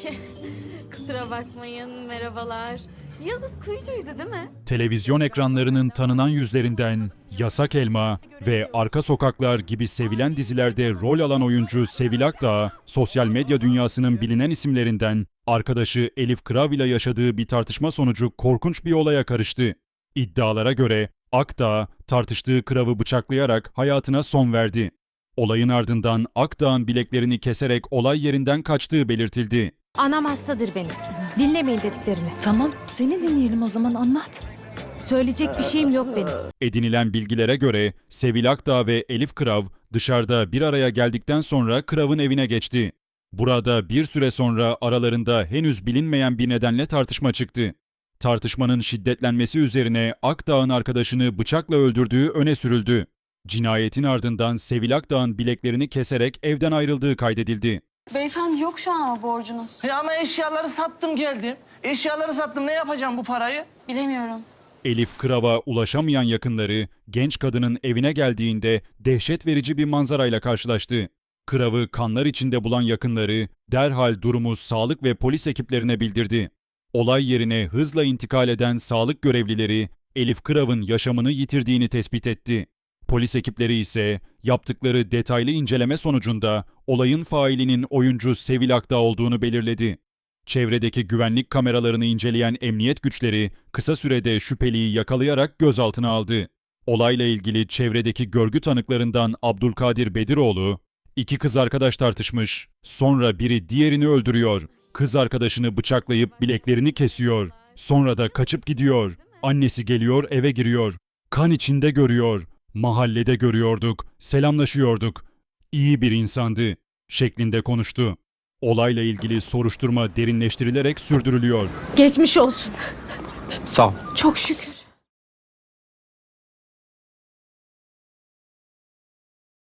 Kusura bakmayın, merhabalar. Yıldız Kuyucu'ydu değil mi? Televizyon ekranlarının tanınan yüzlerinden Yasak Elma ve Arka Sokaklar gibi sevilen dizilerde rol alan oyuncu Sevil Akdağ, sosyal medya dünyasının bilinen isimlerinden arkadaşı Elif Krav ile yaşadığı bir tartışma sonucu korkunç bir olaya karıştı. İddialara göre Akdağ tartıştığı Krav'ı bıçaklayarak hayatına son verdi. Olayın ardından Akdağ'ın bileklerini keserek olay yerinden kaçtığı belirtildi. Anam hastadır benim. Dinlemeyin dediklerini. Tamam seni dinleyelim o zaman anlat. Söyleyecek bir şeyim yok benim. Edinilen bilgilere göre Sevil Akdağ ve Elif Krav dışarıda bir araya geldikten sonra Krav'ın evine geçti. Burada bir süre sonra aralarında henüz bilinmeyen bir nedenle tartışma çıktı. Tartışmanın şiddetlenmesi üzerine Akdağ'ın arkadaşını bıçakla öldürdüğü öne sürüldü. Cinayetin ardından Sevil Akdağ'ın bileklerini keserek evden ayrıldığı kaydedildi. Beyefendi yok şu an ama borcunuz. Ya ama eşyaları sattım geldim. Eşyaları sattım ne yapacağım bu parayı? Bilemiyorum. Elif Krav'a ulaşamayan yakınları genç kadının evine geldiğinde dehşet verici bir manzarayla karşılaştı. Krav'ı kanlar içinde bulan yakınları derhal durumu sağlık ve polis ekiplerine bildirdi. Olay yerine hızla intikal eden sağlık görevlileri Elif Krav'ın yaşamını yitirdiğini tespit etti. Polis ekipleri ise yaptıkları detaylı inceleme sonucunda olayın failinin oyuncu Sevil Akdağ olduğunu belirledi. Çevredeki güvenlik kameralarını inceleyen emniyet güçleri kısa sürede şüpheliyi yakalayarak gözaltına aldı. Olayla ilgili çevredeki görgü tanıklarından Abdülkadir Bediroğlu, iki kız arkadaş tartışmış, sonra biri diğerini öldürüyor, kız arkadaşını bıçaklayıp bileklerini kesiyor, sonra da kaçıp gidiyor. Annesi geliyor eve giriyor, kan içinde görüyor, mahallede görüyorduk, selamlaşıyorduk. İyi bir insandı şeklinde konuştu. Olayla ilgili soruşturma derinleştirilerek sürdürülüyor. Geçmiş olsun. Sağ ol. Çok şükür.